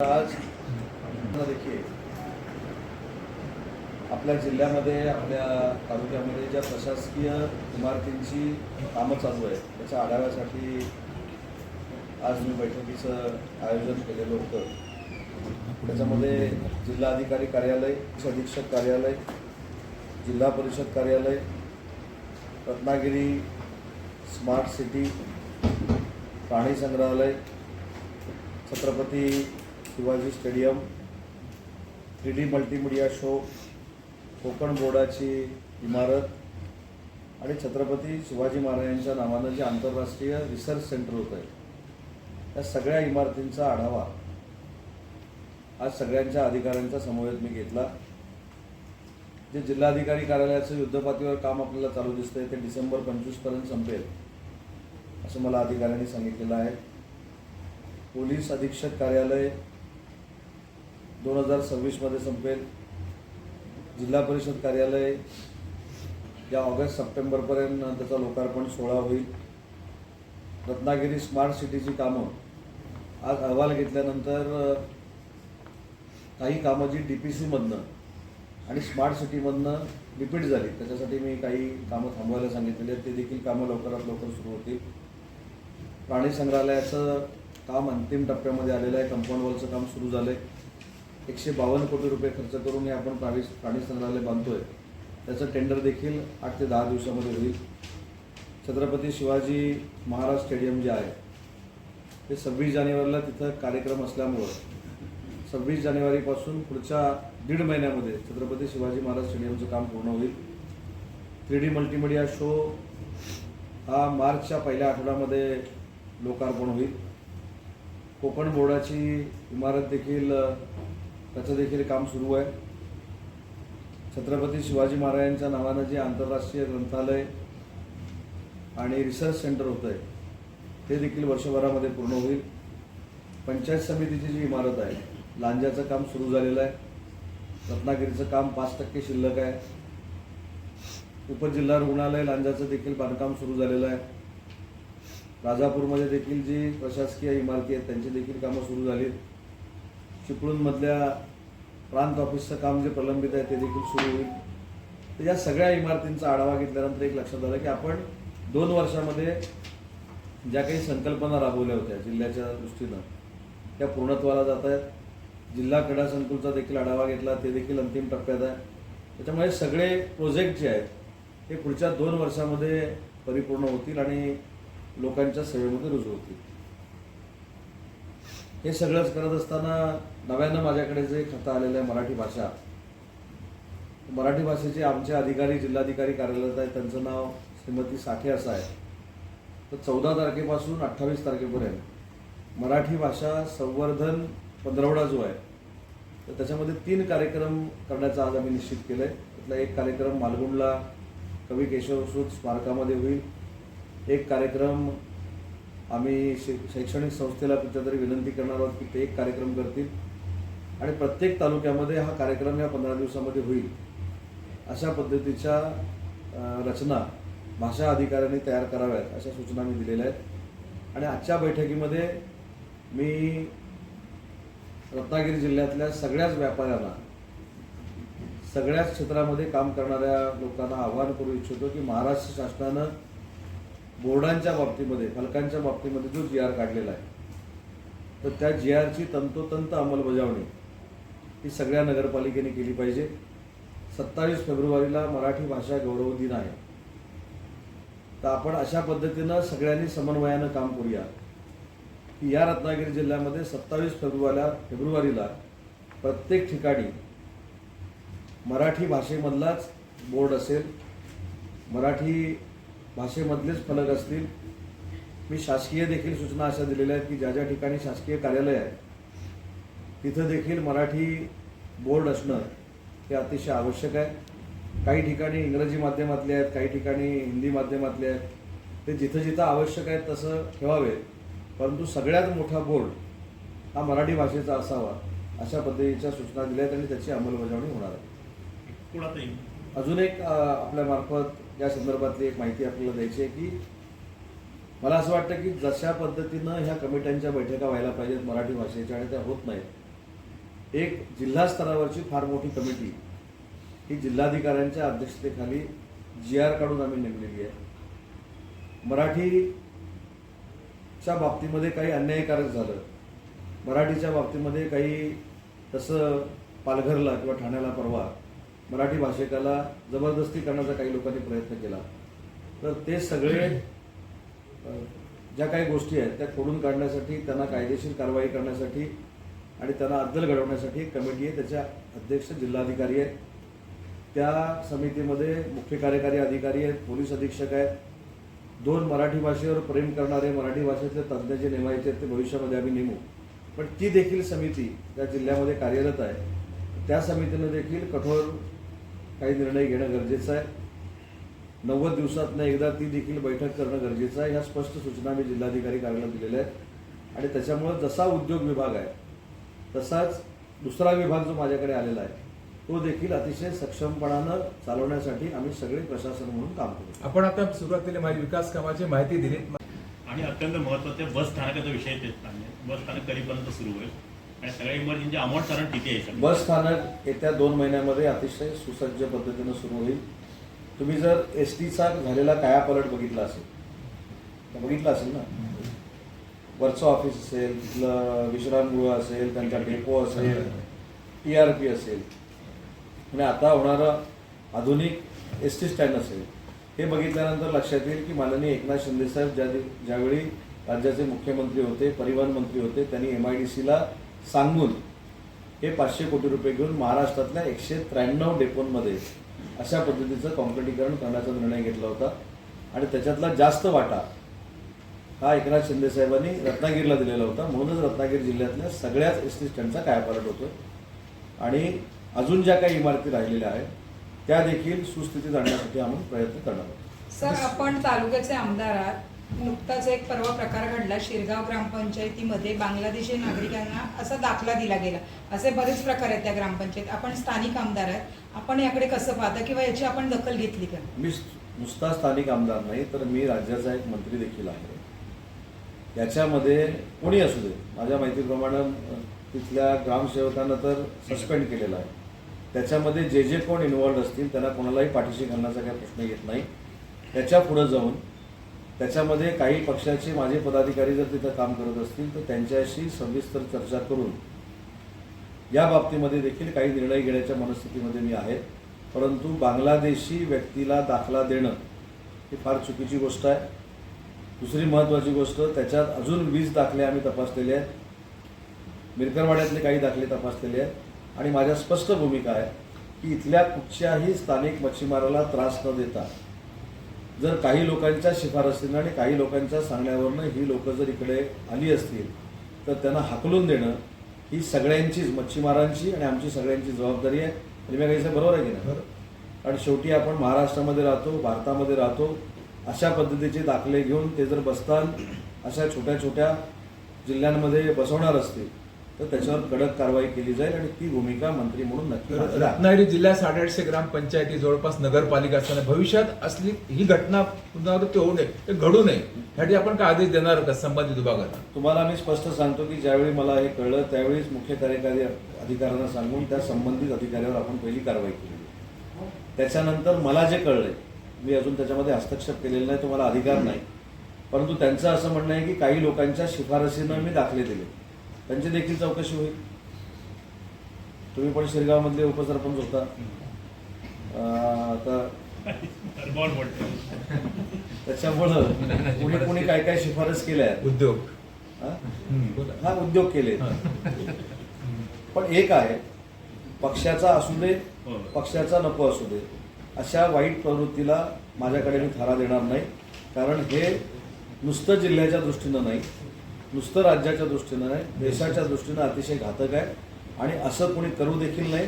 आज देखिए आपल्या जिल्ह्यामध्ये आपल्या तालुक्यामध्ये ज्या प्रशासकीय इमारतींची कामं चालू आहेत त्याच्या आढाव्यासाठी आज मी बैठकीचं आयोजन केलेलं होतं. त्याच्यामध्ये जिल्हाधिकारी कार्यालय अधीक्षक कार्यालय जिल्हा परिषद कार्यालय रत्नागिरी स्मार्ट सिटी प्राणी संग्रहालय Chhatrapati Shivaji stadium three D multimedia show Konkan बोर्डाची इमारत आणि छत्रपती शिवाजी महाराजांच्या नावानं जे आंतरराष्ट्रीय रिसर्च सेंटर होतं आहे त्या सगळ्या इमारतींचा आढावा आज सगळ्यांच्या अधिकाऱ्यांचा समवेत मी घेतला. जे जिल्हाधिकारी कार्यालयाचं युद्धपातळीवर काम आपल्याला चालू दिसतंय ते डिसेंबर पंचवीसपर्यंत संपेल असं मला अधिकाऱ्यांनी सांगितलेलं आहे. पोलीस अधीक्षक कार्यालय दोन हजार सव्वीसमध्ये संपेल. जिल्हा परिषद कार्यालय या ऑगस्ट सप्टेंबरपर्यंत त्याचा लोकार्पण सोहळा होईल. रत्नागिरी स्मार्ट सिटीची कामं. आज अहवाल घेतल्यानंतर काही कामं जी डी पी सीमधनं आणि स्मार्ट सिटीमधनं रिपीट झाली. त्याच्यासाठी मी काही कामं थांबवायला सांगितलेली आहेत. ते देखील कामं लवकरात लवकर सुरू होतील. प्राणी संग्रहालयाचं काम अंतिम टप्प्यामध्ये आलेलं आहे. कंपाऊंड वॉलचं काम सुरू झालं आहे एकशे बावन्न कोटी रुपये खर्च करून हे आपण प्राणी प्राणी संग्रहालय बांधतोय. त्याचं टेंडर देखील आठ ते दहा दिवसामध्ये होईल. छत्रपती शिवाजी महाराज स्टेडियम जे आहे ते सव्वीस जानेवारीला तिथं कार्यक्रम असल्यामुळं सव्वीस जानेवारीपासून पुढच्या दीड महिन्यामध्ये छत्रपती शिवाजी महाराज स्टेडियमचं काम पूर्ण होईल. थ्री डी मल्टीमीडिया शो हा मार्चच्या पहिल्या आठवड्यामध्ये लोकार्पण होईल. कोकण बोर्डाची इमारत देखील त्याचं देखील काम सुरू आहे. छत्रपती शिवाजी महाराजांच्या नावानं जे आंतरराष्ट्रीय ग्रंथालय आणि रिसर्च सेंटर होतं आहे ते देखील वर्षभरामध्ये पूर्ण होईल. पंचायत समितीची जी इमारत आहे लांजाचं काम सुरू झालेलं आहे. रत्नागिरीचं काम पाच टक्के शिल्लक आहे. उपजिल्हा रुग्णालय लांजाचं देखील बांधकाम सुरू झालेलं आहे. राजापूरमध्ये देखील जी प्रशासकीय इमारती आहेत त्यांची देखील कामं सुरू झाली चिपळूणमधल्या प्रांत ऑफिसचं काम जे प्रलंबित आहे ते देखील सुरू होईल. तर या सगळ्या इमारतींचा आढावा घेतल्यानंतर एक लक्षात आलं की आपण दोन वर्षामध्ये ज्या काही संकल्पना राबवल्या होत्या जिल्ह्याच्या दृष्टीनं त्या पूर्णत्वाला जात आहेत. जिल्हा क्रीडा संकुलचा देखील आढावा घेतला ते देखील अंतिम टप्प्यात आहे. त्याच्यामुळे सगळे प्रोजेक्ट जे आहेत हे पुढच्या दोन वर्षामध्ये परिपूर्ण होतील आणि लोकांच्या सेवेमध्ये रुजू होतील. हे सगळंच करत असताना नव्यानं माझ्याकडे जे खतं आलेलं आहे मराठी भाषा मराठी भाषेचे आमचे अधिकारी जिल्हाधिकारी कार्यालयात आहे त्यांचं नाव श्रीमती साठे असं आहे. तर चौदा तारखेपासून अठ्ठावीस तारखेपर्यंत मराठी भाषा संवर्धन पंधरवडा जो आहे तर त्याच्यामध्ये तीन कार्यक्रम करण्याचा आज आम्ही निश्चित केलं आहे. त्यातला एक कार्यक्रम मालगुंडला कवी केशवसुत स्मारकामध्ये होईल. एक कार्यक्रम आम्ही शै शैक्षणिक संस्थेला कुठेतरी विनंती करणार आहोत की ते एक कार्यक्रम करतील. आणि प्रत्येक तालुक्यामध्ये हा कार्यक्रम या पंधरा दिवसामध्ये होईल. अशा पद्धतीच्या रचना भाषा अधिकाऱ्यांनी तयार कराव्यात अशा सूचना मी दिलेल्या आहेत. आणि आजच्या बैठकीमध्ये मी रत्नागिरी जिल्ह्यातल्या सगळ्याच व्यापाऱ्यांना सगळ्याच क्षेत्रामध्ये काम करणाऱ्या लोकांना आवाहन करू इच्छितो की महाराष्ट्र शासनानं बोर्डांच्या बाबतीमध्ये फलकांच्या बाबतीमध्ये जो जी आर काढलेला आहे तर त्या जी आरची तंतोतंत अंमलबजावणी ही सगळ्या नगरपालिकेने केली पाहिजे. सत्तावीस फेब्रुवारीला मराठी भाषा गौरव दिन आहे. तर आपण अशा पद्धतीनं सगळ्यांनी समन्वयानं काम करूया की या रत्नागिरी जिल्ह्यामध्ये सत्तावीस फेब्रुवारीला फेब्रुवारीला प्रत्येक ठिकाणी मराठी भाषेमधलाच बोर्ड असेल मराठी भाषेमधलेच फलक असतील. मी शासकीय देखील सूचना अशा दिलेल्या आहेत की ज्या ज्या ठिकाणी शासकीय कार्यालय आहे तिथं देखील मराठी बोर्ड असणं हे अतिशय आवश्यक आहे. काही ठिकाणी इंग्रजी माध्यमातले आहेत काही ठिकाणी हिंदी माध्यमातले आहेत. ते जिथं जिथं आवश्यक आहे तसं ठेवावे. परंतु सगळ्यात मोठा बोर्ड हा मराठी भाषेचा असावा अशा पद्धतीच्या सूचना दिल्या आहेत आणि त्याची अंमलबजावणी होणार आहे. अजून एक अ, आपल्या मार्फत या संदर्भातली एक माहिती आपल्याला द्यायची आहे की मला असं वाटतं की जशा पद्धतीनं ह्या कमिट्यांच्या बैठका व्हायला पाहिजेत मराठी भाषेच्या आणि त्या होत नाहीत एक जिल्हा स्तरावरची फार मोठी कमिटी ही जिल्हाधिकाऱ्यांच्या अध्यक्षतेखाली जी आर काढून आम्ही नेमलेली आहे. मराठीच्या बाबतीमध्ये काही अन्यायकारक झालं मराठीच्या बाबतीमध्ये काही तसं पालघरला किंवा ठाण्याला परवा मराठी भाषिकाला जबरदस्ती करण्याचा काही लोकांनी प्रयत्न केला. तर ते सगळे ज्या काही गोष्टी आहेत त्या खोडून काढण्यासाठी त्यांना कायदेशीर कारवाई करण्यासाठी आणि त्यांना अद्दल घडवण्यासाठी एक कमिटी आहे. त्याच्या अध्यक्ष जिल्हाधिकारी आहेत. त्या समितीमध्ये मुख्य कार्यकारी अधिकारी आहेत पोलीस अधीक्षक आहेत. दोन मराठी भाषेवर प्रेम करणारे मराठी भाषेतले तज्ज्ञ जे नेमायचे आहेत ते भविष्यामध्ये आम्ही नेमू. पण ती देखील समिती त्या जिल्ह्यामध्ये कार्यरत आहे. त्या समितीनं देखील कठोर काही निर्णय घेणं गरजेचं आहे. नव्वद दिवसातनं एकदा ती देखील बैठक करणं गरजेचं आहे. ह्या स्पष्ट सूचना मी जिल्हाधिकारी कार्यालयात दिलेल्या आहेत. आणि त्याच्यामुळं जसा उद्योग विभाग आहे तसाच दुसरा विभाग जो माझ्याकडे आलेला आहे तो देखील अतिशय सक्षमपणानं चालवण्यासाठी आम्ही सगळे प्रशासन म्हणून काम करू आपण आता सुरुवातीला माझी विकास कामाची माहिती दिली आणि अत्यंत महत्वाचं बस स्थानकाचा विषय तेच सांगणे बस स्थानक कधीपर्यंत सुरू होईल? आणि सगळ्या इमर्जन्सी साधारण किती आहे बस स्थानक येत्या दोन महिन्यामध्ये अतिशय सुसज्ज पद्धतीनं सुरू होईल. तुम्ही जर एस टीचा झालेला कायापलट बघितला असेल तर बघितला असेल ना? वरचं ऑफिस असेल तिथलं विश्रामगृह असेल त्यांचा डेपो असेल टी आर पी असेल. आणि आता होणारं आधुनिक एस टी स्टँड असेल हे बघितल्यानंतर लक्षात येईल की माननीय एकनाथ शिंदेसाहेब ज्या ज्यावेळी राज्याचे मुख्यमंत्री होते परिवहन मंत्री होते त्यांनी एम आय डी सीला सांगून हे पाचशे कोटी रुपये घेऊन महाराष्ट्रातल्या एकशे त्र्याण्णव डेपोंमध्ये अशा पद्धतीचं कॉन्क्रिटीकरण करण्याचा निर्णय घेतला होता. आणि त्याच्यातला जास्त वाटा हा एकनाथ शिंदे साहेबांनी रत्नागिरीला दिलेला होता. म्हणूनच रत्नागिरी जिल्ह्यातल्या सगळ्याच एस टी स्टँडचा कायापालट होतोय. आणि अजून ज्या काही इमारती राहिलेल्या आहेत त्या देखील सुस्थितीत आणण्यासाठी आम्ही प्रयत्न करणार आहोत. सर आपण तालुक्याचे आमदार आहात. नुकताच एक परवा प्रकार घडला. शिरगाव ग्रामपंचायतीमध्ये बांगलादेशी नागरिकांना असा दाखला दिला गेला. असे बरेच प्रकार आहेत त्या ग्रामपंचायत आपण स्थानिक आमदार आहेत. आपण याकडे कसं पाहता किंवा याची आपण दखल घेतली का? मी नुसता स्थानिक आमदार नाही तर मी राज्याचा एक मंत्री देखील आहे. याच्यामध्ये कोणी असू दे. माझ्या माहितीप्रमाणे तिथल्या ग्रामसेवकांना तर सस्पेंड केलेलं आहे. त्याच्यामध्ये जे जे कोण इन्व्हॉल्ड असतील त्यांना कोणालाही पाठीशी घालण्याचा काही प्रश्न येत नाही. त्याच्या पुढे जाऊन त्याच्यामध्ये काही पक्षाचे माझे पदाधिकारी जर तिथं काम करत असतील तर त्यांच्याशी सविस्तर चर्चा करून या बाबतीमध्ये देखील काही निर्णय घेण्याच्या मनस्थितीमध्ये मी आहे. परंतु बांगलादेशी व्यक्तीला दाखला देणं ही फार चुकीची गोष्ट आहे. दुसरी महत्त्वाची गोष्ट त्याच्यात अजून वीस दाखले आम्ही तपासलेले आहेत. मिरकरवाड्यातले काही दाखले तपासलेले आहेत. आणि माझ्या स्पष्ट भूमिका आहे की इथल्या कुठच्याही स्थानिक मच्छीमाराला त्रास न देता जर काही लोकांच्या शिफारसीनं आणि काही लोकांच्या सांगण्यावरनं ही लोक जर इकडे आली असतील तर त्यांना हाकलून देणं ही सगळ्यांचीच मच्छीमारांची आणि आमची सगळ्यांची जबाबदारी आहे आणि मी काही बरोबर आहे की नाही. कारण शेवटी आपण महाराष्ट्रामध्ये राहतो भारतामध्ये राहतो अशा पद्धतीचे दाखले घेऊन ते जर बसतान अशा छोट्या छोट्या जिल्ह्यांमध्ये बसवणार असतील तर त्याच्यावर कडक कारवाई केली जाईल आणि ती भूमिका मंत्री म्हणून नक्की. रत्नागिरी जिल्ह्यात साडेआठशे ग्रामपंचायती जवळपास नगरपालिका असताना भविष्यात असली ही घटना पुनरावृत्ती होऊ नये ते घडू नये यासाठी आपण काय आदेश देणार का संबंधित विभागाला? तुम्हाला मी स्पष्ट सांगतो की ज्यावेळी मला हे कळलं त्यावेळीच मुख्य कार्यकारी अधिकाऱ्यांना सांगून त्या संबंधित अधिकाऱ्यावर आपण पहिली कारवाई केली. त्याच्यानंतर मला जे कळलंय मी अजून त्याच्यामध्ये हस्तक्षेप केलेला नाही तो मला अधिकार नाही. परंतु त्यांचं असं म्हणणं आहे की काही लोकांच्या शिफारसीनं मी दाखले दिले. त्यांची देखील चौकशी होईल. तुम्ही पण शिरगावमधले उपसरपंच होता. अं, आता त्याच्यामुळं कुणी कुणी काय काय शिफारस केल्या उद्योग. हा? हा उद्योग केले. पण एक आहे पक्षाचा असू दे हो. पक्षाचा नको असू दे अशा वाईट प्रवृत्तीला माझ्याकडे मी थारा देणार नाही. कारण हे नुसतं जिल्ह्याच्या दृष्टीनं नाही नुसतं राज्याच्या दृष्टीनं नाही देशाच्या दृष्टीनं अतिशय घातक आहे. आणि असं कोणी करू देखील नाही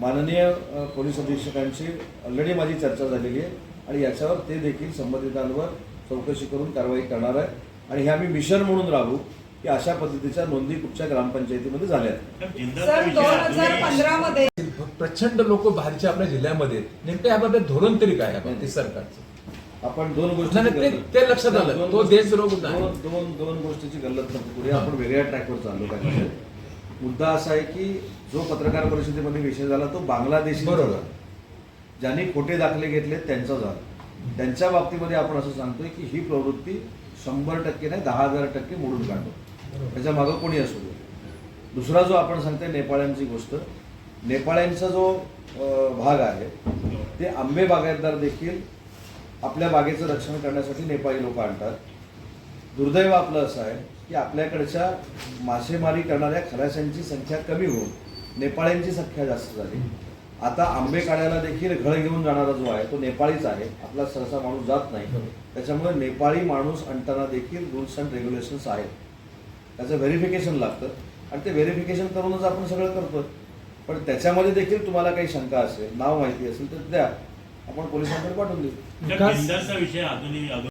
माननीय पोलीस अधीक्षकांची ऑलरेडी माझी चर्चा झालेली आहे. आणि याच्यावर ते देखील संबंधितांवर चौकशी करून कारवाई करणार आहे. आणि हे आम्ही मिशन म्हणून राबू की अशा पद्धतीच्या नोंदी कुठच्या ग्रामपंचायतीमध्ये झाल्या प्रचंड लोक बाहेरच्या आपल्या जिल्ह्यामध्ये आहेत. नेमकं याबाबत धोरण तरी काय आहे? ते सरकारचं. आपण दोन गोष्टी ते- लक्षात आलं. तो देशद्रोह. दोन दोन दोन गोष्टीची गल्लत नको करूया आपण वेगळ्या ट्रॅकवर चाललो काय मुद्दा असा आहे की जो पत्रकार परिषदेमध्ये विषय झाला तो बांगलादेशी बरोबर. ज्यांनी खोटे दाखले घेतले त्यांचा झाला. त्यांच्या बाबतीमध्ये आपण असं सांगतोय की ही प्रवृत्ती शंभर टक्के नाही दहा हजार टक्के मोडून काढतो त्याच्या मागं कोणी असू दे. दुसरा जो आपण सांगतोय नेपाळ्यांची गोष्ट. नेपाळ्यांचा जो भाग आहे ते आंबे बागायतदार देखील आपल्या बागेचं रक्षण करण्यासाठी नेपाळी लोक आणतात. दुर्दैव आपलं असं आहे की आपल्याकडच्या मासेमारी करणाऱ्या खलाशांची संख्या कमी होऊन नेपाळ्यांची संख्या जास्त झाली. आता आंबे काढायला देखील घळ घेऊन जाणारा जो आहे तो नेपाळीच आहे. आपला सहसा माणूस जात नाही. त्याच्यामुळे नेपाळी माणूस आणताना देखील रूल्स अँड रेग्युलेशन्स आहेत. त्याचं व्हेरिफिकेशन लागतं. आणि ते व्हेरिफिकेशन करूनच आपण सगळं करतो पण त्याच्यामध्ये देखील तुम्हाला काही शंका असेल नाव माहिती असेल तर द्या. आपण पोलिसांकडे पाठवून देऊ. त्या विषय अजूनही